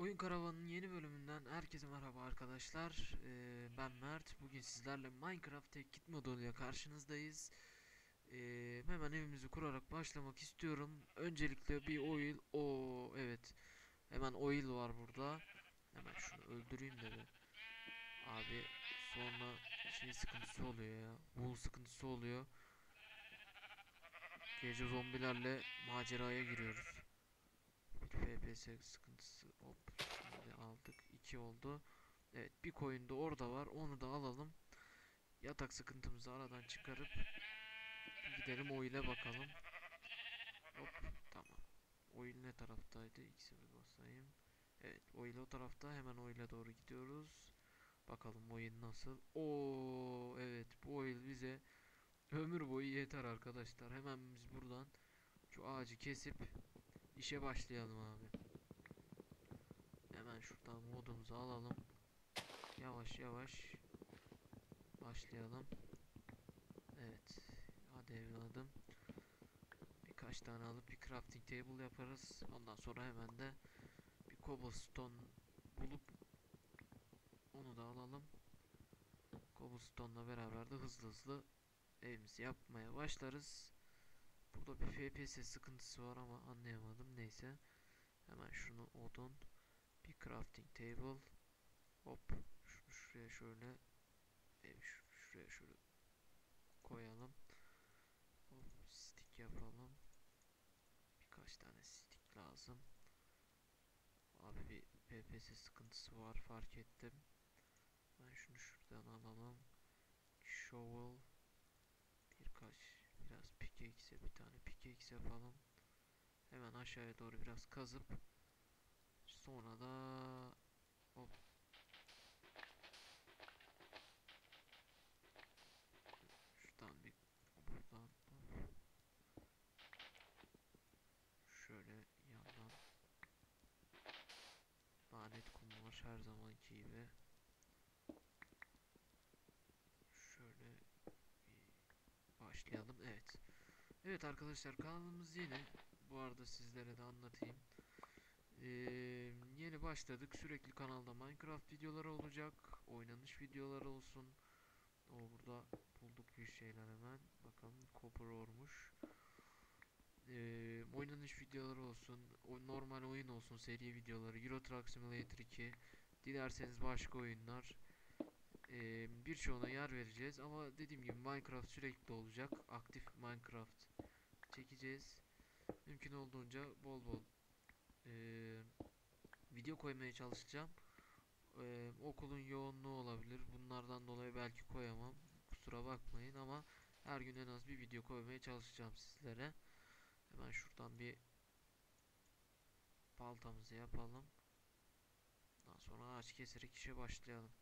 Oyun Karavanı'nın yeni bölümünden herkese merhaba arkadaşlar. Ee, ben Mert. Bugün sizlerle Minecraft Tek Kit moduyla karşınızdayız. Ee, hemen evimizi kurarak başlamak istiyorum. Öncelikle bir oil. O evet. Hemen oil var burada. Hemen şunu öldüreyim de bir. Abi sonra şey sıkıntısı oluyor ya. Wool sıkıntısı oluyor. Gece zombilerle maceraya giriyoruz. FPS sıkıntısı hop şimdi aldık 2 oldu. Evet bir koyun da orada var onu da alalım. Yatak sıkıntımızı aradan çıkarıp gidelim o bakalım. Hop tamam. O il ne taraftaydı? Bir basayım. Evet o ile o tarafta hemen o ile doğru gidiyoruz. Bakalım o il nasıl? Oo evet bu o il bize Ömür boyu yeter arkadaşlar. Hemen biz buradan Şu ağacı kesip İşe başlayalım abi. Hemen şuradan modumuzu alalım. Yavaş yavaş başlayalım. Evet. Hadi evladım. Birkaç tane alıp bir crafting table yaparız. Ondan sonra hemen de bir cobblestone bulup onu da alalım. Cobblestone'la beraber de hızlı hızlı evimizi yapmaya başlarız. Burada bir FPS sıkıntısı var ama anlayamadım. Neyse. Hemen şunu odun. Bir crafting table. Hop. Şunu şuraya şöyle. E, şuraya şöyle koyalım. Hop. Stick yapalım. Birkaç tane stick lazım. Abi bir FPS sıkıntısı var fark ettim. Ben şunu şuradan alalım. Shovel. Pickaxe bir tane pickaxe yapalım. Hemen aşağıya doğru biraz kazıp sonra da hop şuradan bir buradan şöyle yandan lanet kum var her zamanki gibi şöyle başlayalım. Evet. Evet arkadaşlar kanalımız yeni. Bu arada sizlere de anlatayım. Ee, yeni başladık. Sürekli kanalda Minecraft videoları olacak. Oynanış videoları olsun. O burada bulduk bir şeyler hemen. Bakalım copper ormuş. Ee, oynanış videoları olsun. O normal oyun olsun. Seri videoları. Euro Truck Simulator 2. Dilerseniz başka oyunlar e, birçoğuna yer vereceğiz ama dediğim gibi Minecraft sürekli olacak. Aktif Minecraft çekeceğiz. Mümkün olduğunca bol bol e, video koymaya çalışacağım. E, okulun yoğunluğu olabilir. Bunlardan dolayı belki koyamam. Kusura bakmayın ama her gün en az bir video koymaya çalışacağım sizlere. Hemen şuradan bir baltamızı yapalım. Daha sonra ağaç keserek işe başlayalım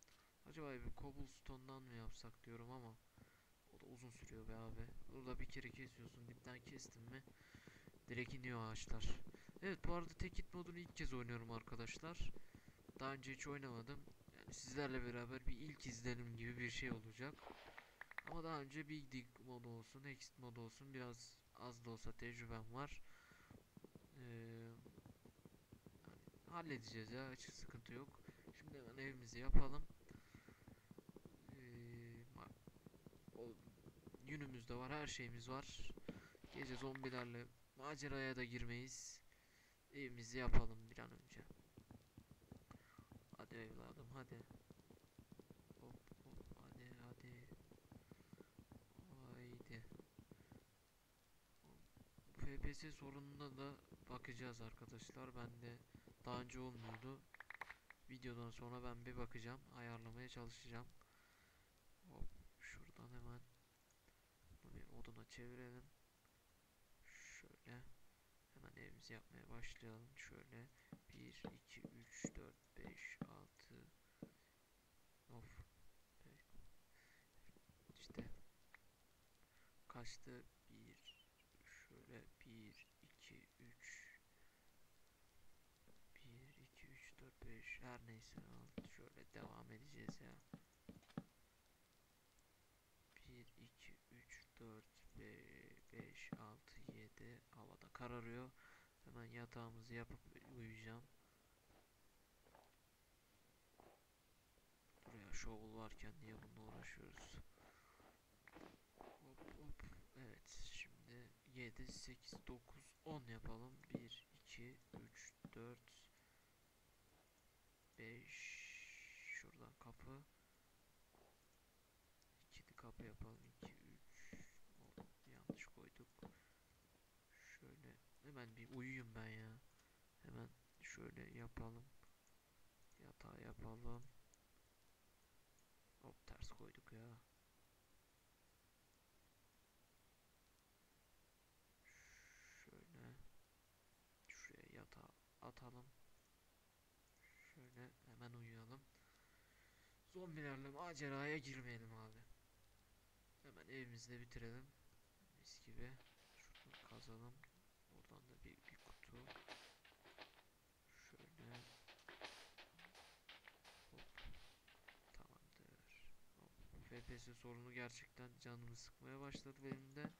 Acaba bir cobblestone'dan mı yapsak diyorum ama o da uzun sürüyor be abi. Burada bir kere kesiyorsun dipten kestin mi direkt iniyor ağaçlar. Evet bu arada tekit modunu ilk kez oynuyorum arkadaşlar. Daha önce hiç oynamadım. Yani sizlerle beraber bir ilk izlenim gibi bir şey olacak. Ama daha önce Big Dig modu olsun, Exit modu olsun biraz az da olsa tecrübem var. Ee, halledeceğiz ya hiç sıkıntı yok. Şimdi hemen evimizi yapalım. o yünümüz de var, her şeyimiz var. Gece zombilerle maceraya da girmeyiz. Evimizi yapalım bir an önce. Hadi evladım hadi. Hop hop hadi hadi. Haydi. FPS sorununa da bakacağız arkadaşlar. Ben de daha önce olmuyordu. Videodan sonra ben bir bakacağım. Ayarlamaya çalışacağım. Hop şuradan hemen bunu bir oduna çevirelim. Şöyle hemen evimizi yapmaya başlayalım. Şöyle 1 2 3 4 5 6 Of. İşte kaçtı? 1 şöyle 1 2 3 1 2 3 4 5 her neyse şöyle devam edeceğiz ya. kararıyor. Hemen yatağımızı yapıp uyuyacağım. Buraya shovel varken niye bununla uğraşıyoruz? Hop hop. Evet şimdi 7, 8, 9, 10 yapalım. 1, 2, 3, 4, 5. Şuradan kapı. İkili kapı yapalım. Hemen bir uyuyayım ben ya. Hemen şöyle yapalım. Yatağı yapalım. Hop ters koyduk ya. Şöyle şuraya yatağı atalım. Şöyle hemen uyuyalım. Zombilerle maceraya girmeyelim abi. Hemen evimizde bitirelim. Mis gibi. Şuradan kazalım. Kutu. Şöyle. Hop. Tamamdır. Hop. FPS sorunu gerçekten canımı sıkmaya başladı benim de.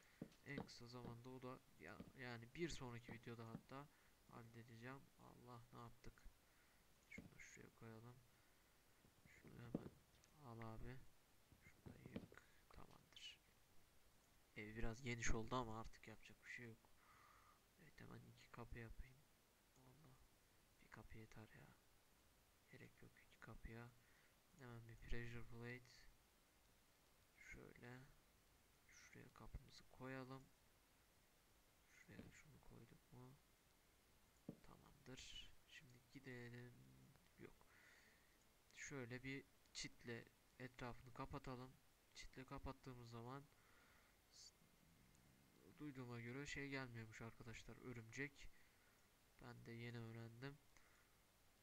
En kısa zamanda o da ya, yani bir sonraki videoda hatta halledeceğim. Allah ne yaptık? Şunu şuraya koyalım. Şunu hemen al abi. Şunu da yık. Tamamdır. Ev biraz geniş oldu ama artık yapacak bir şey yok. Kapı yapayım. Allah. Bir kapı yeter ya. Gerek yok iki kapıya. Hemen bir pressure plate. Şöyle. Şuraya kapımızı koyalım. Şuraya şunu koyduk mu? Tamamdır. Şimdi gidelim. Yok. Şöyle bir çitle etrafını kapatalım. Çitle kapattığımız zaman duyduğuma göre şey gelmiyormuş arkadaşlar örümcek. Ben de yeni öğrendim.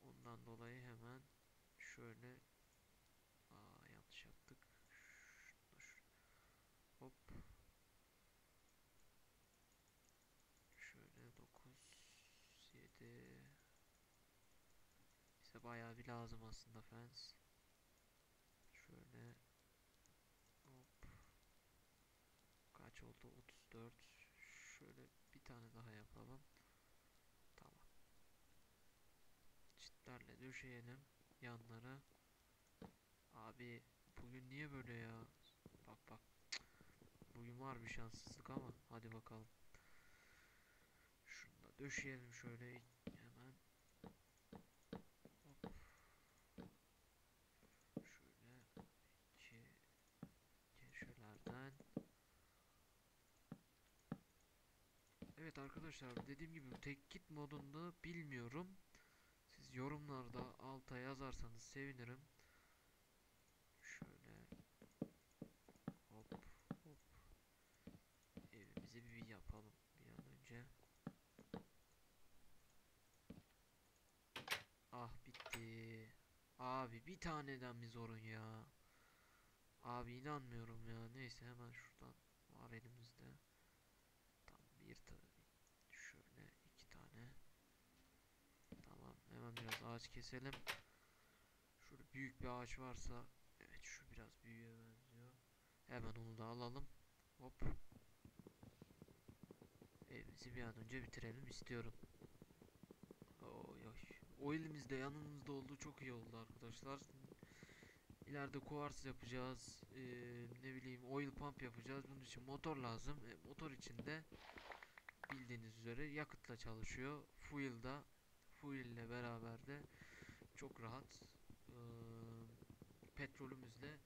Ondan dolayı hemen şöyle Aa yanlış yaptık. Şu- Hop. Şöyle 9 7 bize bayağı bir lazım aslında fence. Şöyle hop. Kaç oldu? 34. Şöyle bir tane daha yapalım. Tamam. Çitlerle döşeyelim yanlara. Abi bugün niye böyle ya? Bak bak. Bugün var bir şanssızlık ama hadi bakalım. Şunu da döşeyelim şöyle hemen. Hop. Şöyle iki köşelerden. Evet arkadaşlar dediğim gibi tek git modunda bilmiyorum. Yorumlarda alta yazarsanız sevinirim. Şöyle hop hop evimizi bir yapalım bir an önce. Ah bitti. Abi bir taneden mi zorun ya? Abi inanmıyorum ya. Neyse hemen şuradan var elimizde. Tam bir ta şöyle iki tane. Biraz ağaç keselim. Şurada büyük bir ağaç varsa evet şu biraz büyüğe benziyor. Hemen onu da alalım. Hop. Evimizi bir an önce bitirelim istiyorum. Oy oy. O elimizde yanımızda olduğu çok iyi oldu arkadaşlar. İleride kuars yapacağız. Ee, ne bileyim oil pump yapacağız. Bunun için motor lazım. E, motor için de bildiğiniz üzere yakıtla çalışıyor. Fuel fuel ile beraber de çok rahat eee, petrolümüzle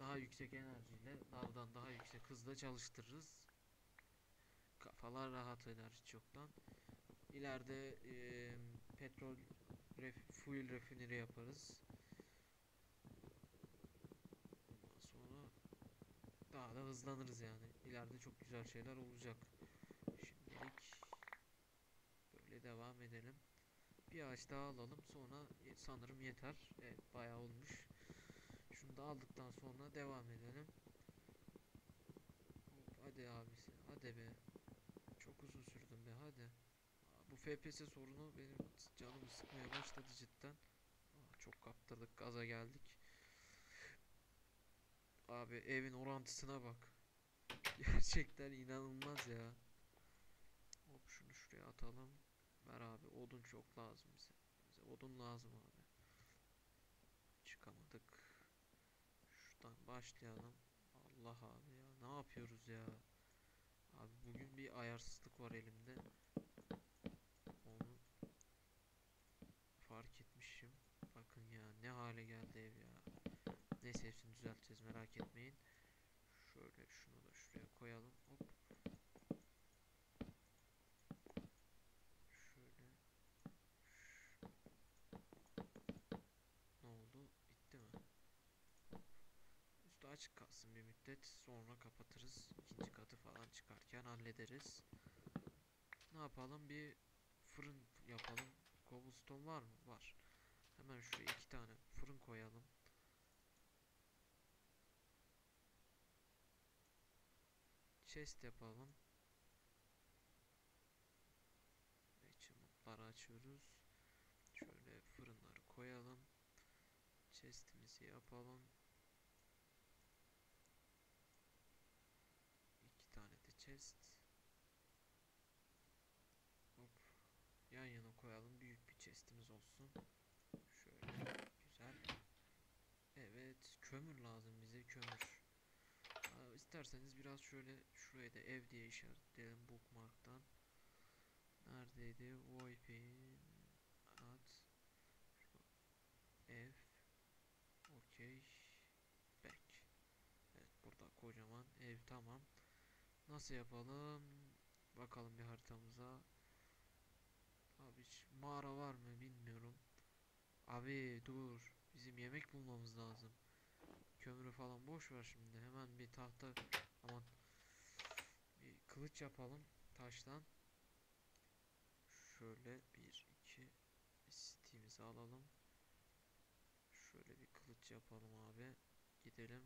daha yüksek enerjiyle lavdan daha yüksek hızla çalıştırırız. Kafalar rahat eder hiç yoktan. İleride eee, petrol ref, fuel refinery yaparız. Daha da hızlanırız yani. İleride çok güzel şeyler olacak. Şimdilik böyle devam edelim. Bir ağaç daha alalım sonra sanırım yeter. Evet bayağı olmuş. Şunu da aldıktan sonra devam edelim. Hop, hadi abisi hadi be. Çok uzun sürdüm be hadi. Bu FPS sorunu benim canımı sıkmaya başladı cidden. Aa, çok kaptırdık gaza geldik. Abi evin orantısına bak. Gerçekten inanılmaz ya. Hop şunu şuraya atalım. Ver abi odun çok lazım bize. Bize odun lazım abi. Çıkamadık. Şuradan başlayalım. Allah abi ya ne yapıyoruz ya? Abi bugün bir ayarsızlık var elimde. Onu fark etmişim. Bakın ya ne hale geldi ev ya. Neyse hepsini düzelteceğiz merak etmeyin. Şöyle şunu da şuraya koyalım. Hop. Şöyle. Ne oldu? Bitti mi? Hop. Üstü açık kalsın bir müddet. Sonra kapatırız. İkinci katı falan çıkarken hallederiz. Ne yapalım? Bir fırın yapalım. Cobblestone var mı? Var. Hemen şuraya iki tane fırın koyalım. Chest yapalım. Achievement'ları açıyoruz. Şöyle fırınları koyalım. Chest'imizi yapalım. İki tane de chest. Hop. Yan yana koyalım. Büyük bir chest'imiz olsun. Şöyle. Güzel. Evet. Kömür lazım bize. Kömür. Aa, isterseniz biraz şöyle şuraya da ev diye işaretleyelim bookmark'tan. Neredeydi? Voipin at ev okey back. Evet burada kocaman ev tamam. Nasıl yapalım? Bakalım bir haritamıza. Abi hiç mağara var mı bilmiyorum. Abi dur. Bizim yemek bulmamız lazım. Kömürü falan boş ver şimdi. Hemen bir tahta aman bir kılıç yapalım taştan. Şöyle bir iki sitimizi alalım. Şöyle bir kılıç yapalım abi. Gidelim.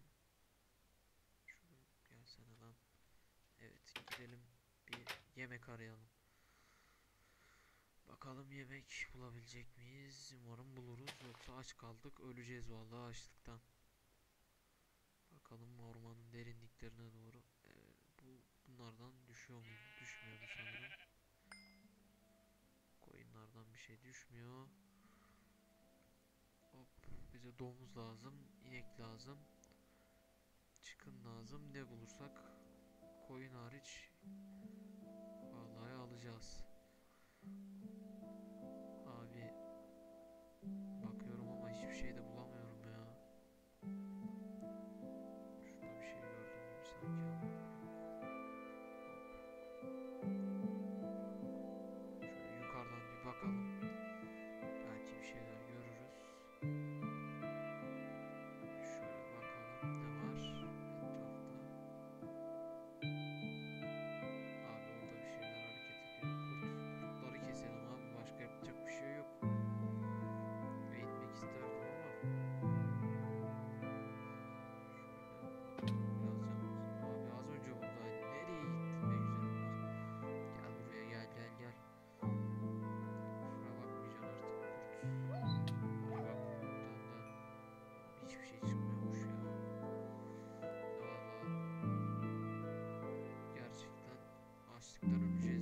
Şunu gelsene lan. Gidelim bir yemek arayalım. Bakalım yemek bulabilecek miyiz? Umarım buluruz. Yoksa aç kaldık. Öleceğiz vallahi açlıktan. Bakalım ormanın derinliklerine doğru. Ee, bu bunlardan düşüyor mu? Düşmüyordu sanırım. Koyunlardan bir şey düşmüyor. Hop bize domuz lazım, inek lazım. Çıkın lazım. Ne bulursak koyun hariç vallahi alacağız. Açlıktan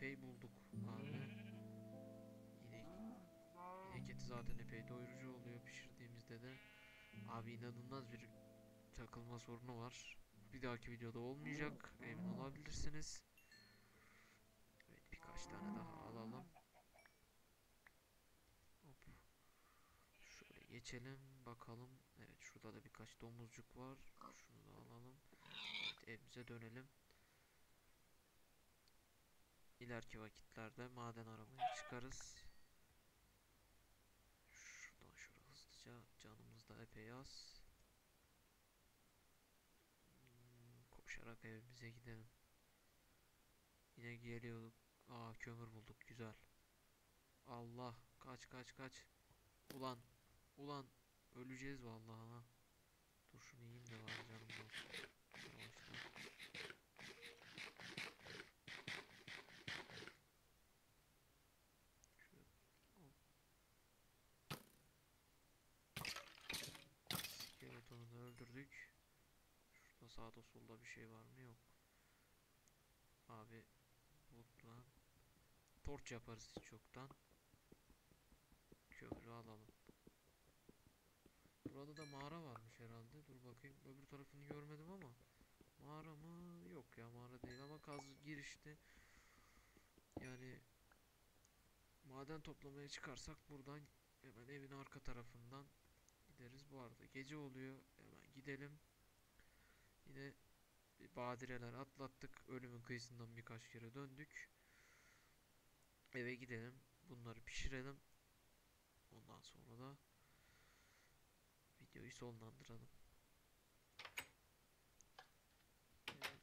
epey bulduk abi. İnek. İnek eti zaten epey doyurucu oluyor pişirdiğimizde de. Abi inanılmaz bir takılma sorunu var. Bir dahaki videoda olmayacak. Emin olabilirsiniz. Evet birkaç tane daha alalım. Hop. Şöyle geçelim bakalım. Evet şurada da birkaç domuzcuk var. Şunu da alalım. Evet evimize dönelim. İleriki vakitlerde maden aramaya çıkarız. Şuradan şuraya hızlıca canımız da epey az. Hmm, koşarak evimize gidelim. Yine geliyorduk. Aa kömür bulduk güzel. Allah kaç kaç kaç. Ulan ulan öleceğiz vallahi ha. Dur şunu yiyeyim de var canım olsun. Yavaştan. Şöyle hop. Skeletonu da öldürdük. Şurada sağda solda bir şey var mı? Yok. Abi buradan torç yaparız hiç yoktan. Kömürü alalım. Burada da mağara varmış herhalde. Dur bakayım. Öbür tarafını görmedim ama. Mağara mı? Yok ya mağara değil ama kaz girişte. Yani maden toplamaya çıkarsak buradan hemen evin arka tarafından gideriz. Bu arada gece oluyor. Hemen gidelim. Yine badireler atlattık. Ölümün kıyısından birkaç kere döndük. Eve gidelim. Bunları pişirelim. Ondan sonra da videoyu sonlandıralım. Evet.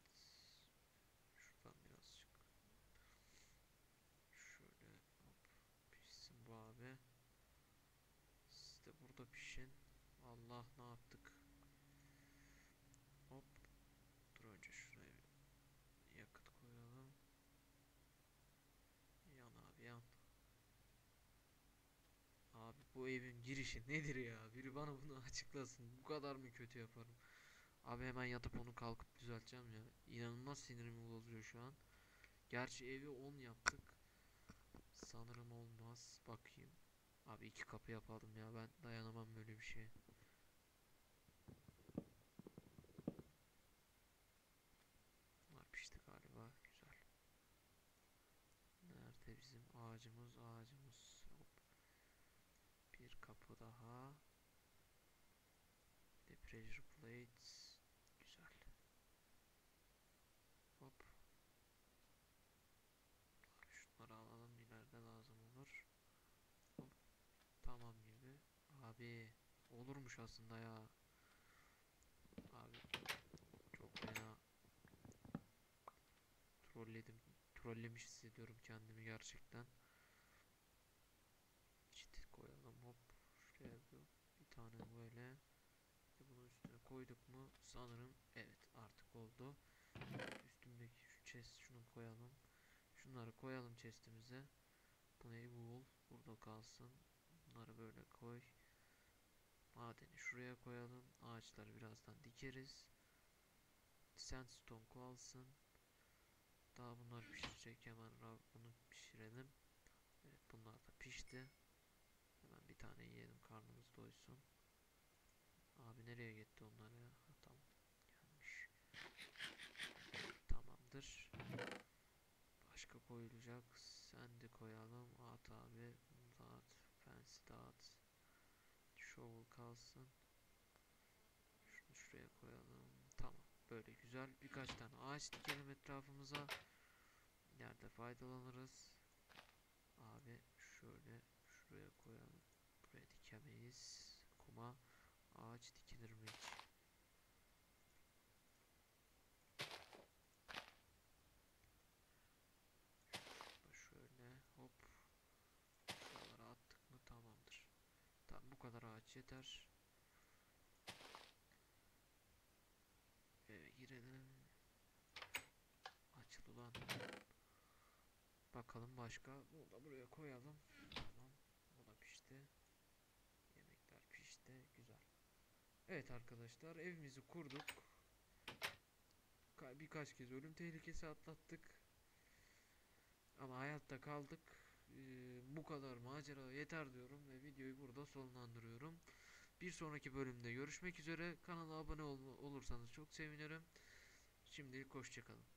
Şuradan birazcık. Şöyle hop pişsin bu abi. Siz de burada pişin. Allah ne yaptık? Hop. Dur önce şuraya bir yakıt koyalım. Yan abi yan. Abi bu evin girişi nedir ya? Biri bana bunu açıklasın. Bu kadar mı kötü yaparım? Abi hemen yatıp onu kalkıp düzelteceğim ya. İnanılmaz sinirimi bozuyor şu an. Gerçi evi 10 yaptık. Sanırım olmaz. Bakayım. Abi iki kapı yapalım ya. Ben dayanamam böyle bir şeye. Bunlar pişti galiba. Güzel. Nerede bizim ağacımız? Ağacımız. Kapı daha. Bir de pressure plates. Güzel. Hop. Şunları alalım ileride lazım olur. Hop. Tamam gibi. Abi olurmuş aslında ya. Abi çok fena trolledim. Trollemiş hissediyorum kendimi gerçekten. Çitit koyalım hop. Şuraya bir, bir de bunun üstüne koyduk mu sanırım evet artık oldu. Üstümdeki şu chest şunu koyalım. Şunları koyalım chestimize. Bu ne wool burada kalsın. Bunları böyle koy. Madeni şuraya koyalım. Ağaçları birazdan dikeriz. Sandstone kalsın. Daha bunlar pişecek hemen bunu pişirelim. Evet bunlar da pişti. Hemen bir tane yiyelim karnımız doysun. Nereye gitti onlar ya? Ha, tamam gelmiş. Tamamdır. Başka koyulacak. Sandy koyalım. At abi. Bunu da at. Fancy dağıt. Shovel kalsın. Şunu şuraya koyalım. Tamam. Böyle güzel. Birkaç tane ağaç dikelim etrafımıza. Nerede faydalanırız. Abi şöyle şuraya koyalım. Buraya dikemeyiz. Kuma ağaç dikilir mi hiç? Şurada şöyle hop. Şuralara attık mı tamamdır. Tamam bu kadar ağaç yeter. Eve girelim. Açıl ulan. Bakalım başka. Bunu da buraya koyalım. Tamam. O da pişti. Yemekler pişti. Güzel. Evet arkadaşlar evimizi kurduk. Ka- birkaç kez ölüm tehlikesi atlattık. Ama hayatta kaldık. Ee, bu kadar macera yeter diyorum ve videoyu burada sonlandırıyorum. Bir sonraki bölümde görüşmek üzere. Kanala abone ol- olursanız çok sevinirim. Şimdilik hoşçakalın.